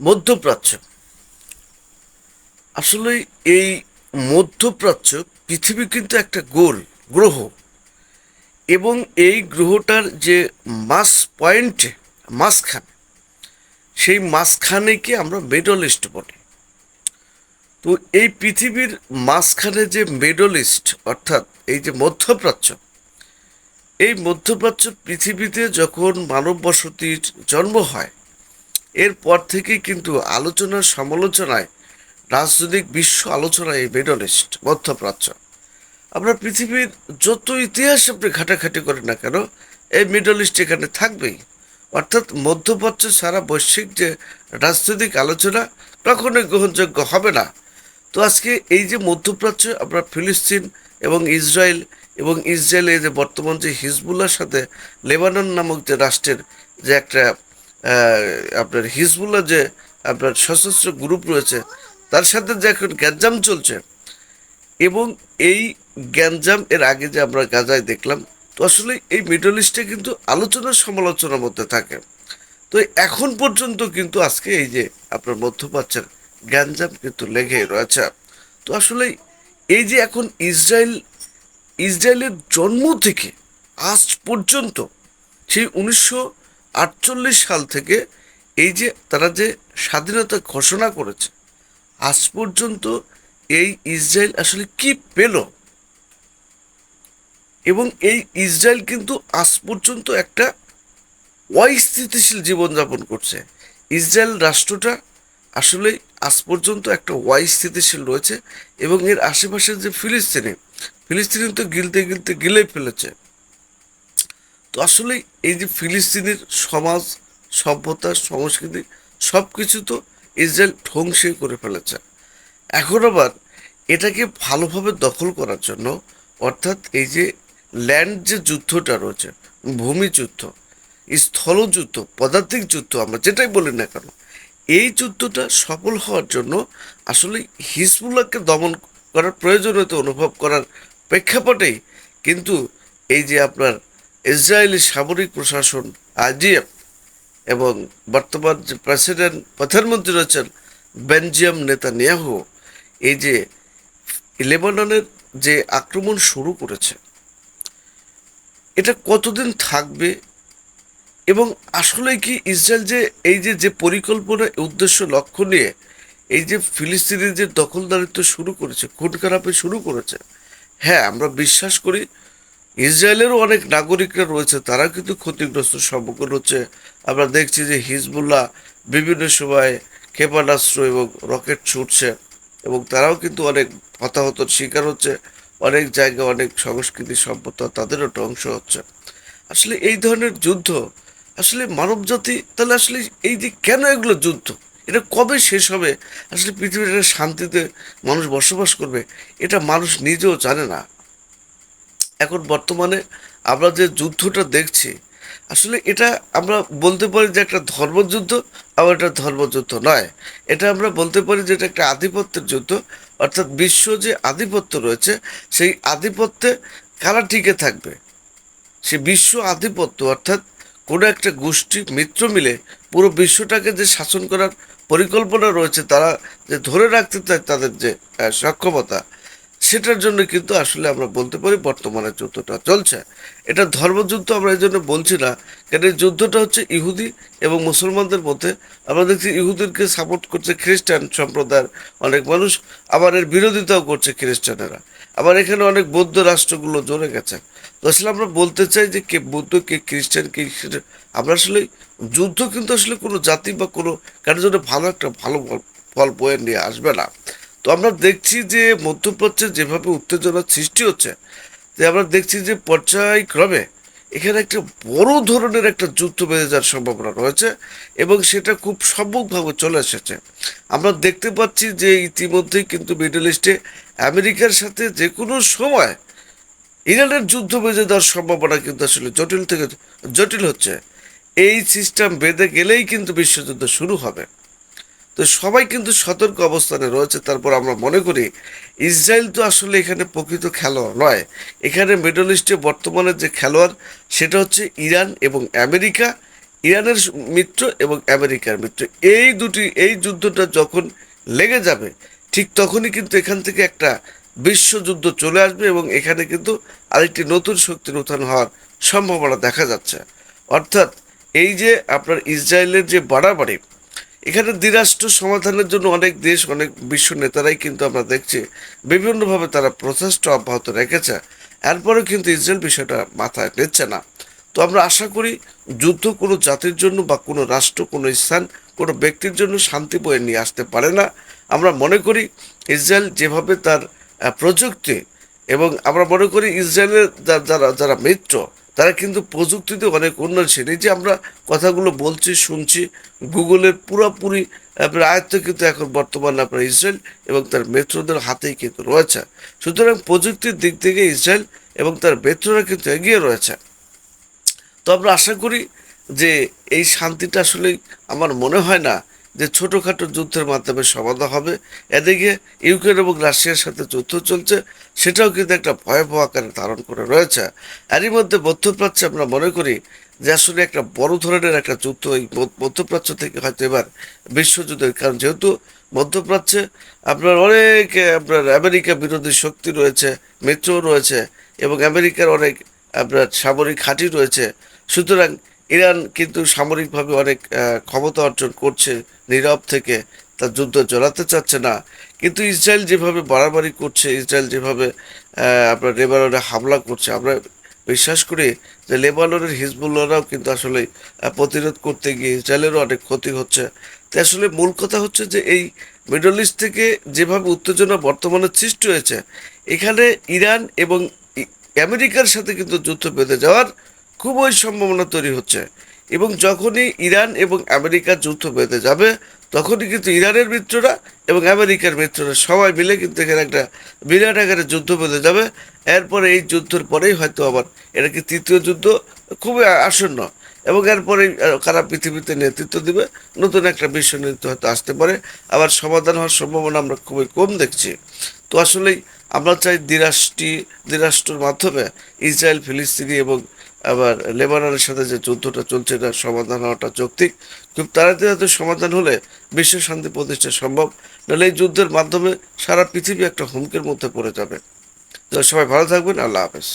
মধ্যপ্রাচ্য। আসলে এই মধ্যপ্রাচ্য পৃথিবী কিন্তু একটা গোল গ্রহ এবং এই গ্রহটার যে মাস পয়েন্টে মাঝখানে সেই মাঝখানেকে আমরা মিডল ইস্ট বলি? তো এই পৃথিবীর মাঝখানে যে মিডল ইস্ট, অর্থাৎ এই যে মধ্যপ্রাচ্য, এই মধ্যপ্রাচ্য পৃথিবীতে যখন মানব বসতির জন্ম হয় এরপর থেকেই কিন্তু আলোচনা সমালোচনায় রাজনৈতিক বিশ্ব আলোচনায় এই মিডল ইস্ট মধ্যপ্রাচ্য। আমরা পৃথিবীর যত ইতিহাস আপনি ঘাটাঘাটি করেন না কেন, এই মিডল ইস্ট এখানে থাকবেই। অর্থাৎ মধ্যপ্রাচ্য সারা বৈশ্বিক যে রাজনৈতিক আলোচনা, কখনোই গ্রহণযোগ্য হবে না। তো আজকে এই যে মধ্যপ্রাচ্য, আমরা ফিলিস্তিন এবং ইসরায়েল এবং ইসরায়েলে যে বর্তমান যে হিজবুল্লার সাথে লেবানন নামক যে রাষ্ট্রের যে একটা আপনার হিজবুল্লাহ যে আপনার সশস্ত্র গ্রুপ রয়েছে, তার সাথে যে এখন গ্যাঞ্জাম চলছে, এবং এই গ্যাঞ্জাম এর আগে যে আমরা গাজায় দেখলাম, তো আসলে এই মিডল ইস্টে কিন্তু আলোচনা সমালোচনার মধ্যে থাকে। তো এখন পর্যন্ত কিন্তু আজকে এই যে আপনার মধ্যপ্রাচ্যের গ্যাঞ্জাম কিন্তু লেগে রয়েছে। তো আসলে এই যে এখন ইসরায়েল, ইসরায়েলের জন্ম থেকে আজ পর্যন্ত, সেই উনিশশো আটচল্লিশ সাল থেকে এই যে তারা যে স্বাধীনতা ঘোষণা করেছে, আজ পর্যন্ত এই ইসরায়েল আসলে কি পেল? এবং এই ইসরায়েল কিন্তু আজ পর্যন্ত একটা অস্থিতিশীল জীবনযাপন করছে। ইসরায়েল রাষ্ট্রটা আসলে আজ পর্যন্ত একটা অস্থিতিশীল রয়েছে এবং এর আশেপাশে যে ফিলিস্তিনি ফিলিস্তিনি তো গিলতে গিলতে গিলে ফেলেছে। তো আসলে এই যে ফিলিস্তিনের সমাজ, সভ্যতা, সংস্কৃতি সব কিছু তো ইসরায়েল ধ্বংসই করে ফেলেছে। এখন আবার এটাকে ভালোভাবে দখল করার জন্য, অর্থাৎ এই যে ল্যান্ড যে যুদ্ধটা রয়েছে, ভূমি যুদ্ধ, স্থলযুদ্ধ পদার্থিক যুদ্ধ আমরা যেটাই বলি না কেন, এই যুদ্ধটা সফল হওয়ার জন্য আসলে হিজবুল্লাহকে দমন করার প্রয়োজনীয়তা অনুভব করার প্রেক্ষাপটেই কিন্তু এই যে আপনার ইসরায়েলি সামরিক প্রশাসন আইজিএফ এবং বর্তমান যে প্রেসিডেন্ট, প্রধানমন্ত্রী রয়েছেন বেনজিয়াম নেতানিয়াহু, এই যে লেবাননের যে আক্রমণ শুরু করেছে, এটা কতদিন থাকবে এবং আসলে কি ইসরায়েল যে এই যে যে পরিকল্পনা, উদ্দেশ্য, লক্ষ্য নিয়ে এই যে ফিলিস্তিনের যে দখলদারিত্ব শুরু করেছে, খুন খারাপে শুরু করেছে হ্যাঁ আমরা বিশ্বাস করি ইসরায়েলেরও অনেক নাগরিকরা রয়েছে তারা কিন্তু ক্ষতিগ্রস্ত। সম্মুখীন হচ্ছে, আমরা দেখছি যে হিজবুল্লাহ বিভিন্ন সময় ক্ষেপণাস্ত্র এবং রকেট ছুটছে এবং তারাও কিন্তু অনেক হতাহতর শিকার হচ্ছে, অনেক জায়গায় অনেক সংস্কৃতি সম্পদ তাদেরও ধ্বংস হচ্ছে। আসলে এই ধরনের যুদ্ধ, আসলে মানবজাতি, তাহলে আসলে এই যে কেন এগুলো যুদ্ধ? এটা কবে শেষ হবে? আসলে পৃথিবীর শান্তিতে মানুষ বসবাস করবে, এটা মানুষ নিজেও জানে না। এখন বর্তমানে আমরা যে যুদ্ধটা দেখছি, আসলে এটা আমরা বলতে পারি যে একটা ধর্মযুদ্ধ আবার এটা ধর্মযুদ্ধ নয়। এটা আমরা বলতে পারি যে এটা একটা আধিপত্যের যুদ্ধ, অর্থাৎ বিশ্ব যে আধিপত্য রয়েছে, সেই আধিপত্যে কারা টিকে থাকবে? সে বিশ্ব আধিপত্য, অর্থাৎ কোনো একটা গোষ্ঠী মিত্র মিলে পুরো বিশ্বটাকে যে শাসন করার পরিকল্পনা রয়েছে, তারা যে ধরে রাখতে চায় তাদের যে সক্ষমতা সেটার জন্য কিন্তু আসলে আমরা বলতে পারি বর্তমানে যুদ্ধটা চলছে। এটা ধর্মযুদ্ধ আমরা এই জন্য বলছি না কারণ এই যুদ্ধটা হচ্ছে ইহুদি এবং মুসলমানদের মধ্যে। আমরা দেখছি ইহুদিনকে সাপোর্ট করছে খ্রিস্টান সম্প্রদায়ের অনেক মানুষ, আবার এর বিরোধিতাও করছে খ্রিস্টানেরা। আবার এখানে অনেক বৌদ্ধ রাষ্ট্রগুলো জড়ে গেছে। তো আসলে আমরা বলতে চাই যে কে বৌদ্ধ, কে খ্রিস্টান, কে আমরা আসলে যুদ্ধ কিন্তু আসলে কোনো জাতি বা কোনো কারোর জন্য ভালো একটা ভালো ফল বয়ে নিয়ে আসবে না। তো আমরা দেখছি যে মধ্যপ্রাচ্যে যেভাবে উত্তেজনার সৃষ্টি হচ্ছে, যে আমরা দেখছি যে পর্যায়ক্রমে এখানে একটা বড় ধরনের একটা যুদ্ধ বেঁধে যাওয়ার সম্ভাবনা রয়েছে এবং সেটা খুব সম্মুখভাবে চলে এসেছে। আমরা দেখতে পাচ্ছি যে ইতিমধ্যেই কিন্তু মিডল ইস্টে আমেরিকার সাথে যে কোনো সময় ইরানের যুদ্ধ বেঁধে দেওয়ার সম্ভাবনা কিন্তু আসলে জটিল থেকে জটিল হচ্ছে। এই সিস্টেম বেঁধে গেলেই কিন্তু বিশ্বযুদ্ধ শুরু হবে। তো সবাই কিন্তু সতর্ক অবস্থানে রয়েছে। তারপর আমরা মনে করি, ইসরায়েল তো আসলে এখানে প্রকৃত খেলোয়াড় নয়। এখানে মিডল ইস্টে বর্তমানে যে খেলোয়াড়, সেটা হচ্ছে ইরান এবং আমেরিকা। ইরানের মিত্র এবং আমেরিকার মিত্র। এই দুটি, এই যুদ্ধটা যখন লেগে যাবে, ঠিক তখনই কিন্তু এখান থেকে একটা বিশ্বযুদ্ধ চলে আসবে এবং এখানে কিন্তু আরেকটি নতুন শক্তির উত্থান হওয়ার সম্ভাবনা দেখা যাচ্ছে। অর্থাৎ এই যে আপনার ইসরায়েলের যে বাড়াবাড়ি এখানে দ্বিরাষ্ট্র সমাধানের জন্য অনেক দেশ, অনেক বিশ্ব নেতারাই কিন্তু আমরা দেখছি বিভিন্নভাবে তারা প্রচেষ্টা অব্যাহত রেখেছে। এরপরেও কিন্তু ইসরায়েল বিষয়টা মাথায় নিচ্ছে না। তো আমরা আশা করি যুদ্ধ কোনো জাতির জন্য বা কোনো রাষ্ট্র, কোনো স্থান, কোনো ব্যক্তির জন্য শান্তি বয়ে নিয়ে আসতে পারে না। আমরা মনে করি ইসরায়েল যেভাবে তার প্রযুক্তি এবং আমরা মনে করি ইসরায়েলের যারা যারা মিত্র তারা কিন্তু প্রযুক্তিতে অনেক উন্নয়নশীল এই যে আমরা কথাগুলো বলছি, শুনছি, গুগলের পুরোপুরি আপনার আয়ত্ত কিন্তু এখন বর্তমানে আপনার ইসরায়েল এবং তার মেট্রোদের হাতেই কিন্তু রয়েছে। সুতরাং প্রযুক্তির দিক থেকে ইসরায়েল এবং তার মেট্রোরা কিন্তু এগিয়ে রয়েছে। তো আমরা আশা করি যে এই শান্তিটা আসলে আমার মনে হয় না যে ছোটোখাটো যুদ্ধের মাধ্যমে সমাধান হবে। এদিকে ইউক্রেন এবং রাশিয়ার সাথে যুদ্ধ চলছে, সেটাও কিন্তু একটা ভয়াবহ আকারে ধারণ করে রয়েছে। এরই মধ্যে মধ্যপ্রাচ্যে আমরা মনে করি যে আসলে একটা বড় ধরনের একটা যুদ্ধ এই মধ্যপ্রাচ্য থেকে হয়তো এবার বিশ্বযুদ্ধের। কারণ যেহেতু মধ্যপ্রাচ্যে আপনার অনেক, আপনার আমেরিকা বিরোধী শক্তি রয়েছে মিত্রও রয়েছে এবং আমেরিকার অনেক আপনার সামরিক ঘাঁটি রয়েছে। সুতরাং ইরান কিন্তু সামরিকভাবে অনেক ক্ষমতা অর্জন করছে নীরব থেকে তার যুদ্ধ জড়াতে চাচ্ছে না। কিন্তু ইসরায়েল যেভাবে বাড়াবাড়ি করছে, ইসরায়েল যেভাবে আপনার লেবাননে হামলা করছে, আমরা বিশ্বাস করি যে লেবাননের হিজবুল্লাহরাও কিন্তু আসলে প্রতিরোধ করতে গিয়ে ইসরায়েলেরও অনেক ক্ষতি হচ্ছে। তাই আসলে মূল কথা হচ্ছে যে এই মিডল ইস্ট থেকে যেভাবে উত্তেজনা বর্তমানে সৃষ্টি হয়েছে, এখানে ইরান এবং আমেরিকার সাথে কিন্তু যুদ্ধ বেঁধে যাওয়ার খুবই সম্ভাবনা তৈরি হচ্ছে। এবং যখনই ইরান এবং আমেরিকার যুদ্ধ বেঁধে যাবে, তখনই কিন্তু ইরানের মিত্ররা এবং আমেরিকার মিত্ররা সবাই মিলে কিন্তু এখানে একটা বিরাট আকারে যুদ্ধ বেঁধে যাবে। এরপরে এই যুদ্ধের পরেই হয়তো আবার এটা কি তৃতীয় যুদ্ধ? খুবই আসন্ন। এবং এরপরে কারা পৃথিবীতে নেতৃত্ব দিবে? নতুন একটা বিশ্ব নেতৃত্ব হয়তো আসতে পারে। আবার সমাধান হওয়ার সম্ভাবনা আমরা খুবই কম দেখছি। তো আসলেই আমরা চাই দ্বিরাষ্ট্রী, দ্বিরাষ্ট্রের মাধ্যমে ইসরায়েল, ফিলিস্তিনি এবং আবার লেবাননের সাথে যে যুদ্ধটা চলছে এটা সমাধান হওয়াটা যৌক্তিক। খুব তাড়াতাড়ি সমাধান হলে বিশ্ব শান্তি প্রতিষ্ঠা সম্ভব, নাহলে এই যুদ্ধের মাধ্যমে সারা পৃথিবী একটা হুমকির মধ্যে পড়ে যাবে। সবাই ভালো থাকবেন, আল্লাহ হাফেজ।